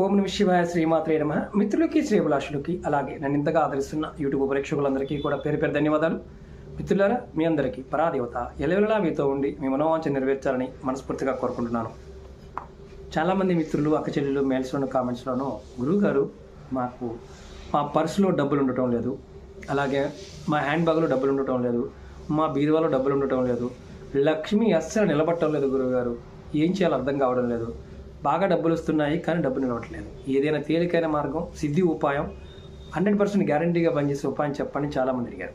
ఓం నమ శివాయ శ్రీమాత్రే నమ. మిత్రులకి శ్రీభిలాషులకి అలాగే నన్ను ఇంతగా ఆదరిస్తున్న యూట్యూబ్ ప్రేక్షకులందరికీ కూడా పేరు పేరు ధన్యవాదాలు. మిత్రులారా మీ అందరికీ పరాదేవత ఎలవెలలా మీతో ఉండి మీ మనోవాంఛ నెరవేర్చాలని మనస్ఫూర్తిగా కోరుకుంటున్నాను. చాలామంది మిత్రులు అక్క చెల్లెలు మెయిల్స్లోను కామెంట్స్లోనూ గురువుగారు మాకు మా పర్సులో డబ్బులు ఉండటం లేదు. అలాగే మా హ్యాండ్ బ్యాగ్లో డబ్బులు ఉండటం లేదు. మా బీరువాలో డబ్బులు ఉండటం లేదు. లక్ష్మి అస్సలు నిలబట్టడం లేదు గురువుగారు. ఏం చేయాలో అర్థం కావడం లేదు. బాగా డబ్బులు వస్తున్నాయి కానీ డబ్బు నిలవట్లేదు. ఏదైనా తేలికైన మార్గం సిద్ధి ఉపాయం హండ్రెడ్ పర్సెంట్ గ్యారంటీగా పనిచేసే ఉపాయం చెప్పని చాలామంది అడిగారు.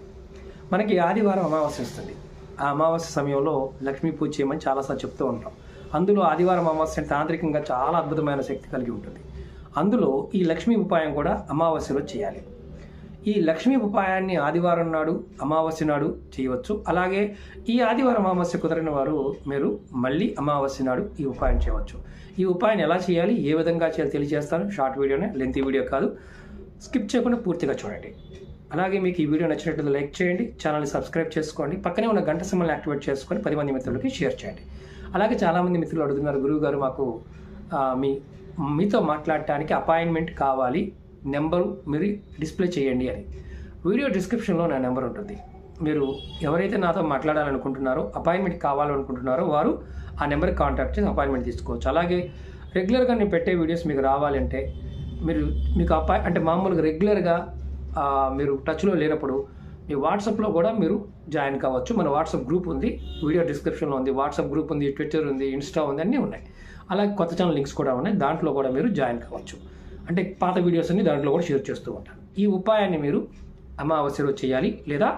మనకి ఆదివారం అమావాస్య వస్తుంది. ఆ అమావాస్య సమయంలో లక్ష్మీ పూజ చేయమని చాలాసార్లు చెప్తూ ఉంటాం. అందులో ఆదివారం అమావాస్య తాంత్రికంగా చాలా అద్భుతమైన శక్తి కలిగి ఉంటుంది. అందులో ఈ లక్ష్మీ ఉపాయం కూడా అమావాస్యలో చేయాలి. ఈ లక్ష్మీ ఉపాయాన్ని ఆదివారం నాడు అమావాస్య నాడు చేయవచ్చు. అలాగే ఈ ఆదివారం అమావాస్య కుదరని వారు మీరు మళ్ళీ అమావాస్య నాడు ఈ ఉపాయం చేయవచ్చు. ఈ ఉపాయాన్ని ఎలా చేయాలి? ఏ విధంగా చేయాలి తెలియజేస్తాను. షార్ట్ వీడియోనే లెంత్ వీడియో కాదు. స్కిప్ చేయకుండా పూర్తిగా చూడండి. అలాగే మీకు ఈ వీడియో నచ్చినట్లయితే లైక్ చేయండి. ఛానల్ని సబ్స్క్రైబ్ చేసుకోండి. పక్కనే ఉన్న గంట సింబల్ని యాక్టివేట్ చేసుకొని పది మంది మిత్రులకి షేర్ చేయండి. అలాగే చాలామంది మిత్రులు అడుగుతున్నారు గురువు గారు మాకు మీ మీతో మాట్లాడటానికి అపాయింట్మెంట్ కావాలి. నెంబరు మీరు డిస్ప్లే చేయండి అని. వీడియో డిస్క్రిప్షన్లో నా నెంబర్ ఉంటుంది. మీరు ఎవరైతే నాతో మాట్లాడాలనుకుంటున్నారో అపాయింట్మెంట్ కావాలనుకుంటున్నారో వారు ఆ నెంబర్కి కాంటాక్ట్ చేసి అపాయింట్మెంట్ తీసుకోవచ్చు. అలాగే రెగ్యులర్గా నేను పెట్టే వీడియోస్ మీకు రావాలంటే మీరు మీకు అపాయి అంటే మామూలుగా రెగ్యులర్గా మీరు టచ్లో లేనప్పుడు మీ వాట్సాప్లో కూడా మీరు జాయిన్ కావచ్చు. మన వాట్సాప్ గ్రూప్ ఉంది వీడియో డిస్క్రిప్షన్లో ఉంది వాట్సాప్ గ్రూప్ ఉంది ట్విట్టర్ ఉంది ఇన్స్టా ఉంది అన్నీ ఉన్నాయి. అలాగే కొత్త ఛానల్ లింక్స్ కూడా ఉన్నాయి దాంట్లో కూడా మీరు జాయిన్ కావచ్చు. అంటే పాత వీడియోస్ అన్ని దాంట్లో కూడా షేర్ చేస్తూ ఉంటాను. ఈ ఉపాయాన్ని మీరు అమావాస్య రోజు చేయాలి లేదా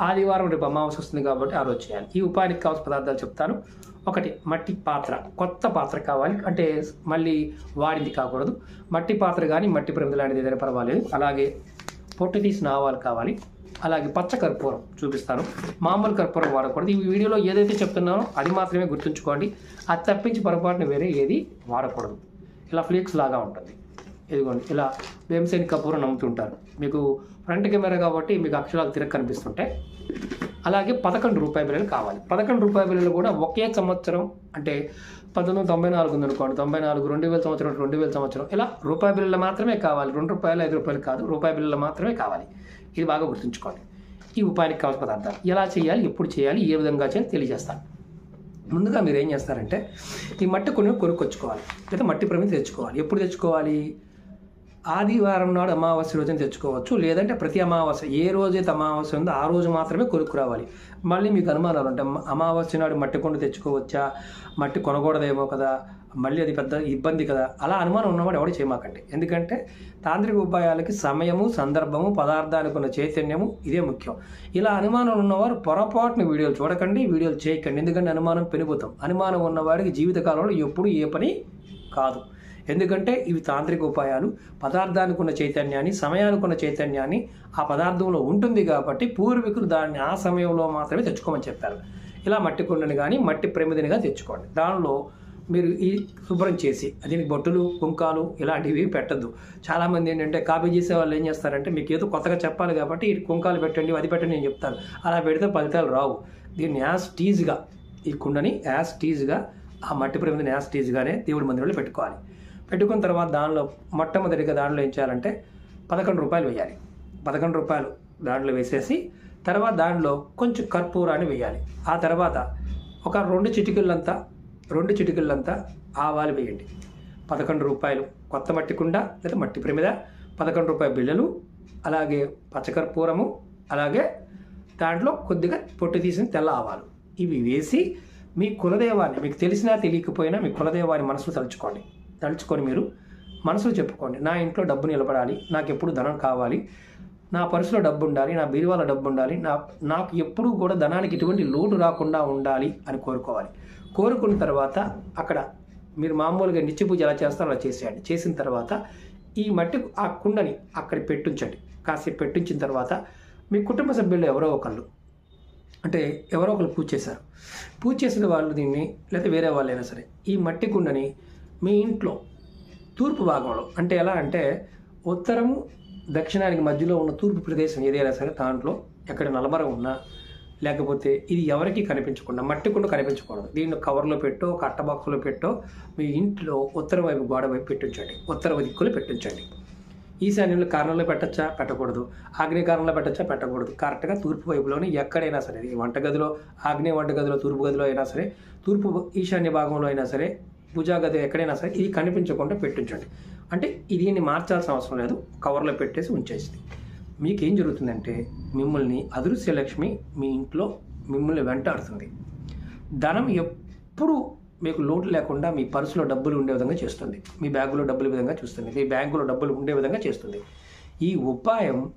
ఆదివారం రేపు అమావాస్య వస్తుంది కాబట్టి ఆ రోజు చేయాలి. ఈ ఉపాయానికి కావాల్సిన పదార్థాలు చెప్తాను. ఒకటి మట్టి పాత్ర. కొత్త పాత్ర కావాలి. అంటే మళ్ళీ వాడింది కాకూడదు. మట్టి పాత్ర కానీ మట్టి ప్రమిద లాంటిది ఏదైనా పర్వాలేదు. అలాగే పొట్టు తీసిన ఆవాలు కావాలి. అలాగే పచ్చ కర్పూరం చూపిస్తాను. మామూలు కర్పూరం వాడకూడదు. ఈ వీడియోలో ఏదైతే చెప్తున్నానో అది మాత్రమే గుర్తుంచుకోండి. అది తప్పించి పొరపాటున వేరే ఏది వాడకూడదు. ఇలా ఫ్లేక్స్ లాగా ఉంటుంది. ఇదిగోండి ఇలా వేమసేని కర్పూరం నమ్ముతుంటారు. మీకు ఫ్రంట్ కెమెరా కాబట్టి మీకు అక్షరాలు తిరగ కనిపిస్తుంటాయి అలాగే పదకొండు రూపాయి బిల్లలు కావాలి. పదకొండు రూపాయి బిల్లలు కూడా ఒకే సంవత్సరం అంటే పంతొమ్మిది తొంభై నాలుగు ఉందనుకోండి తొంభై నాలుగు రెండు వేల సంవత్సరం రెండు వేల సంవత్సరం ఇలా రూపాయి బిల్లలు మాత్రమే కావాలి. రెండు రూపాయలు ఐదు రూపాయలు కాదు రూపాయి బిల్లలు మాత్రమే కావాలి. ఇది బాగా గుర్తుంచుకోండి. ఈ ఉపాయానికి కావాల్సిన పదార్థాలు ఎలా చేయాలి ఎప్పుడు చేయాలి ఏ విధంగా చేయాలి తెలియజేస్తాను. ముందుగా మీరు ఏం చేస్తారంటే ఈ మట్టి కొన్ని కొనుక్కొచ్చుకోవాలి. లేదా మట్టి ప్రమిది తెచ్చుకోవాలి. ఎప్పుడు తెచ్చుకోవాలి? ఆదివారం నాడు అమావాస్య రోజున తెచ్చుకోవచ్చు. లేదంటే ప్రతి అమావాస్య ఏ రోజైతే అమావాస్య ఉందో ఆ రోజు మాత్రమే కొనుక్కు రావాలి మళ్ళీ మీకు అనుమానాలు ఉంటాయి. అమావాస్య నాడు మట్టి కొండ తెచ్చుకోవచ్చా? మట్టి కొనకూడదేమో కదా? మళ్ళీ అది పెద్ద ఇబ్బంది కదా? అలా అనుమానం ఉన్నవాడు ఎవడు చేయమాకండి. ఎందుకంటే తాంత్రిక ఉపాయాలకి సమయము సందర్భము పదార్థానికి ఉన్న చైతన్యము ఇదే ముఖ్యం. ఇలా అనుమానం ఉన్నవారు పొరపాటున వీడియోలు చూడకండి వీడియోలు చేయకండి. ఎందుకంటే అనుమానం పెరుగుతాం అనుమానం ఉన్నవాడికి జీవితకాలంలో ఎప్పుడు ఏ పని కాదు. ఎందుకంటే ఇవి తాంత్రిక ఉపాయాలు. పదార్థానికి ఉన్న చైతన్యాన్ని సమయానికి ఉన్న చైతన్యాన్ని ఆ పదార్థంలో ఉంటుంది కాబట్టి పూర్వీకులు దాన్ని ఆ సమయంలో మాత్రమే తెచ్చుకోమని చెప్పారు. ఇలా మట్టి కుండని కానీ మట్టి ప్రమిదినిగా తెచ్చుకోండి. దానిలో మీరు ఈ శుభ్రం చేసి దీనికి బొట్టులు కుంకాలు ఇలాంటివి పెట్టద్దు. చాలామంది ఏంటంటే కాపీ చేసే వాళ్ళు ఏం చేస్తారంటే మీకు ఏదో కొత్తగా చెప్పాలి కాబట్టి ఈ కుంకాలు పెట్టండి అది పెట్టండి నేను చెప్తాను అలా పెడితే ఫలితాలు రావు. దీన్ని యాజ్ టీజ్గా ఈ కుండని యాజ్ టీజ్గా ఆ మట్టి ప్రమిదిని యాజ్ టీజ్గానే దేవుడి మందిరంలో పెట్టుకోవాలి. పెట్టుకున్న తర్వాత దానిలో మొట్టమొదటిగా దాంట్లో ఏం చేయాలంటే పదకొండు రూపాయలు వేయాలి. పదకొండు రూపాయలు దాంట్లో వేసేసి తర్వాత దాంట్లో కొంచెం కర్పూరాన్ని వేయాలి. ఆ తర్వాత ఒక రెండు చిటికలంతా రెండు చిటికలంతా ఆవాలు వేయండి. పదకొండు రూపాయలు కొత్త మట్టి కుండ లేదా మట్టి ప్రమిద పదకొండు రూపాయల బిళ్ళలు అలాగే పచ్చకర్పూరము అలాగే దాంట్లో కొద్దిగా పొట్టు తీసిన తెల్ల ఆవాలు. ఇవి వేసి మీ కులదేవాన్ని మీకు తెలిసినా తెలియకపోయినా మీ కులదేవాన్ని మనసులో తలుచుకోండి. తలుచుకొని మీరు మనసులో చెప్పుకోండి. నా ఇంట్లో డబ్బు నిలబడాలి నాకు ఎప్పుడు ధనం కావాలి నా పర్సులో డబ్బు ఉండాలి నా బీరువాల డబ్బు ఉండాలి నా నాకు ఎప్పుడూ కూడా ధనానికి ఎటువంటి లోటు రాకుండా ఉండాలి అని కోరుకోవాలి. కోరుకున్న తర్వాత అక్కడ మీరు మామూలుగా నిత్య పూజ ఎలా చేస్తారో అలా చేసేయండి. చేసిన తర్వాత ఈ మట్టి ఆ కుండని అక్కడ పెట్టించండి. కాసేపు పెట్టించిన తర్వాత మీ కుటుంబ సభ్యులు ఎవరో ఒకళ్ళు అంటే ఎవరో ఒకరు పూజ చేశారు. పూజ చేసిన వాళ్ళు దీన్ని లేదా వేరే వాళ్ళైనా సరే ఈ మట్టి కుండని మీ ఇంట్లో తూర్పు భాగంలో అంటే ఎలా అంటే ఉత్తరము దక్షిణానికి మధ్యలో ఉన్న తూర్పు ప్రదేశం ఏదైనా సరే దాంట్లో ఎక్కడ నలమర ఉన్నా లేకపోతే ఇది ఎవరికి కనిపించకుండా మట్టి కుండ కనిపించకూడదు. దీన్ని కవర్లో పెట్టో ఒక బాక్స్లో పెట్టో మీ ఇంట్లో ఉత్తర వైపు గోడ వైపు పెట్టించండి. ఉత్తర దిక్కులు పెట్టించండి. ఈశాన్యంలో కారణంలో పెట్టచ్చా? పెట్టకూడదు. ఆగ్నేయ కారణంలో పెట్టచ్చా? పెట్టకూడదు. కరెక్ట్గా తూర్పు వైపులోనే ఎక్కడైనా సరే ఈ వంటగదిలో ఆగ్నేయ వంటగదిలో తూర్పు గదిలో అయినా సరే తూర్పు ఈశాన్య భాగంలో అయినా సరే పూజా ఎక్కడైనా సరే ఇది కనిపించకుండా పెట్టించండి. అంటే దీన్ని మార్చాల్సిన అవసరం లేదు. కవర్లో పెట్టేసి ఉంచేసింది. మీకు ఏం జరుగుతుందంటే మిమ్మల్ని అదృశ్య లక్ష్మి మీ ఇంట్లో మిమ్మల్ని వెంటాడుతుంది. ధనం ఎప్పుడు మీకు లోటు లేకుండా మీ పర్సులో డబ్బులు ఉండే విధంగా చేస్తుంది. మీ బ్యాగులో డబ్బులు విధంగా చూస్తుంది. మీ బ్యాంకులో డబ్బులు ఉండే విధంగా చేస్తుంది. ఈ ఉపాయం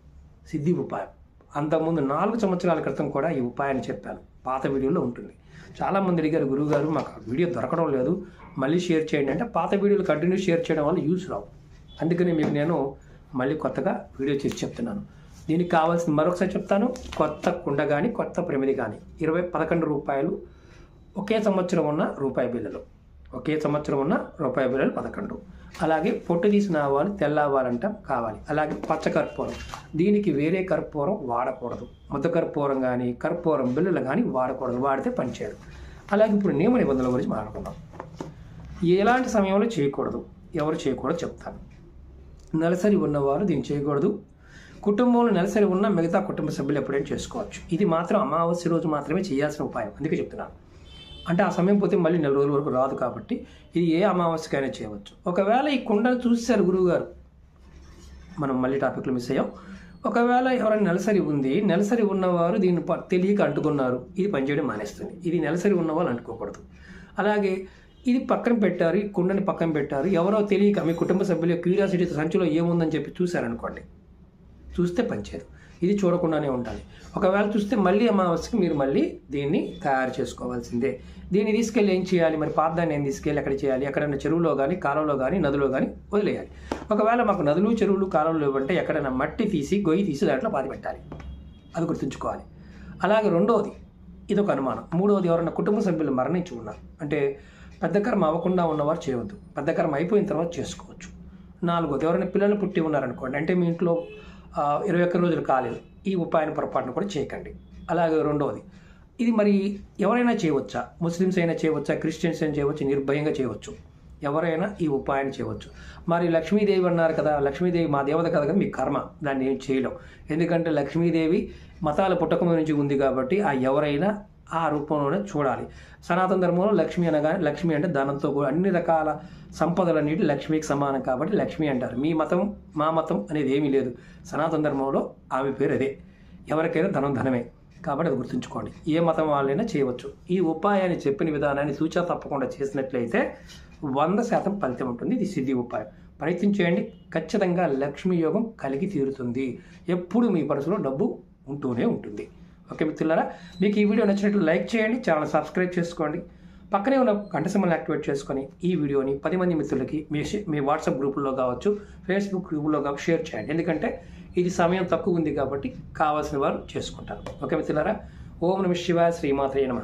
సిద్ధి ఉపాయం. అంతకుముందు నాలుగు సంవత్సరాల క్రితం కూడా ఈ ఉపాయాన్ని చెప్పాను. పాత వీడియోలో ఉంటుంది. చాలామంది అడిగారు గురువుగారు మాకు ఆ వీడియో దొరకడం లేదు. మళ్ళీ షేర్ చేయండి. అంటే పాత వీడియోలు కంటిన్యూ షేర్ చేయడం వల్ల యూస్ రావు. అందుకని మీకు నేను మళ్ళీ కొత్తగా వీడియో చేసి చెప్తున్నాను. దీనికి కావాల్సిన మరొకసారి చెప్తాను. కొత్త కుండ కానీ కొత్త ప్రమిది కానీ ఇరవై పదకొండు రూపాయలు ఒకే సంవత్సరం ఉన్న రూపాయి బిల్లలు. ఒకే సంవత్సరం ఉన్న రూపాయి బిల్లలు పదకొండు. అలాగే పొట్టు తీసిన ఆవాలు తెల్లవాలంట కావాలి. అలాగే పచ్చ కర్పూరం. దీనికి వేరే కర్పూరం వాడకూడదు. ముద్ద కర్పూరం కానీ కర్పూరం బిళ్ళలు కానీ వాడకూడదు. వాడితే పనిచేయదు. అలాగే ఇప్పుడు నియమ నిబంధనల గురించి మాట్లాడుకుందాం. ఎలాంటి సమయంలో చేయకూడదు? ఎవరు చేయకూడదు చెప్తాను. నెలసరి ఉన్నవారు దీన్ని చేయకూడదు. కుటుంబంలో నెలసరి ఉన్న మిగతా కుటుంబ సభ్యులు ఎప్పుడైనా చేసుకోవచ్చు. ఇది మాత్రం అమావాస్య రోజు మాత్రమే చేయాల్సిన ఉపాయం. అందుకే చెప్తున్నాను. అంటే ఆ సమయం పోతే మళ్ళీ నెల రోజుల వరకు రాదు కాబట్టి ఇది ఏ అమావాస్యకైనా చేయవచ్చు. ఒకవేళ ఈ కుండను చూశారు గురువుగారు మనం మళ్ళీ టాపిక్లో మిస్ అయ్యాం. ఒకవేళ ఎవరైనా నెలసరి ఉంది నెలసరి ఉన్నవారు దీన్ని ప- తెలియక అంటుకున్నారు ఇది పనిచేయడం మానేస్తుంది. ఇది నెలసరి ఉన్న వాళ్ళు అంటుకోకూడదు. అలాగే ఇది పక్కన పెట్టారు ఈ కుండని పక్కన పెట్టారు ఎవరో తెలియక మీ కుటుంబ సభ్యుల క్యూరియాసిటీ సంచిలో ఏముందని చెప్పి చూశారనుకోండి చూస్తే పనిచేయదు ఇది చూడకుండానే ఉండాలి. ఒకవేళ చూస్తే మళ్ళీ అమావాస్యకి మీరు మళ్ళీ దీన్ని తయారు చేసుకోవాల్సిందే. దీన్ని తీసుకెళ్ళి ఏం చేయాలి? మరి పార్థాన్ని ఏం తీసుకెళ్ళి ఎక్కడ చేయాలి? ఎక్కడైనా చెరువులో కానీ కాలంలో కానీ నదిలో కానీ వదిలేయాలి. ఒకవేళ మాకు నదులు చెరువులు కాలంలో ఇవ్వంటే ఎక్కడైనా మట్టి తీసి గొయ్యి తీసి దాంట్లో పాతి పెట్టాలి. అది గుర్తుంచుకోవాలి. అలాగే రెండవది ఇది ఒక అనుమానం. మూడవది ఎవరైనా కుటుంబ సభ్యులు మరణించి ఉన్నారు. అంటే పెద్ద కర్మ అవ్వకుండా ఉన్నవారు చేయవద్దు. పెద్ద కర్మ అయిపోయిన తర్వాత చేసుకోవచ్చు. నాలుగోది ఎవరైనా పిల్లలు పుట్టి ఉన్నారనుకోండి అంటే మీ ఇంట్లో ఇరవై ఒక్క రోజులు కాలేదు ఈ ఉపాయాన్ని పొరపాటును కూడా చేయకండి. అలాగే రెండవది ఇది మరి ఎవరైనా చేయవచ్చా? ముస్లిమ్స్ అయినా చేయవచ్చా? క్రిస్టియన్స్ అయినా చేయవచ్చు? నిర్భయంగా చేయవచ్చు. ఎవరైనా ఈ ఉపాయాన్ని చేయవచ్చు. మరి లక్ష్మీదేవి అన్నారు కదా లక్ష్మీదేవి మా దేవత కదా మీ కర్మ. దాన్ని ఏం చేయలేం. ఎందుకంటే లక్ష్మీదేవి మతాల పుట్టకం నుంచి ఉంది కాబట్టి ఆ ఎవరైనా ఆ రూపంలోనే చూడాలి. సనాతన ధర్మంలో లక్ష్మి అనగానే లక్ష్మి అంటే ధనంతో కూడా అన్ని రకాల సంపదలన్నిటి లక్ష్మికి సమానం కాబట్టి లక్ష్మి అంటారు. మీ మతం మా మతం అనేది ఏమీ లేదు. సనాతన ధర్మంలో ఆమె పేరు అదే. ఎవరికైనా ధనం ధనమే. కాబట్టి అది గుర్తుంచుకోండి. ఏ మతం వాళ్ళైనా చేయవచ్చు. ఈ ఉపాయాన్ని చెప్పిన విధానాన్ని సూచన తప్పకుండా చేసినట్లయితే వంద శాతం ఫలితం ఉంటుంది. ఇది సిద్ధి ఉపాయం. ప్రయత్నం చేయండి. ఖచ్చితంగా లక్ష్మీ యోగం కలిగి తీరుతుంది. ఎప్పుడు మీ పర్సులో డబ్బు ఉంటూనే ఉంటుంది. ఓకే మిత్రులారా మీకు ఈ వీడియో నచ్చినట్లు లైక్ చేయండి ఛానల్ సబ్స్క్రైబ్ చేసుకోండి. పక్కనే ఉన్న గంట సింబల్ యాక్టివేట్ చేసుకొని ఈ వీడియోని పది మంది మిత్రులకి మీ మీ వాట్సాప్ గ్రూపుల్లో కావచ్చు ఫేస్బుక్ గ్రూపుల్లో కావచ్చు షేర్ చేయండి. ఎందుకంటే ఇది సమయం తక్కువ ఉంది కాబట్టి కావాల్సిన వారు చేసుకుంటారు. ఓకే మిత్రులారా ఓం నమ శివాయ శ్రీమాత్రే నమ.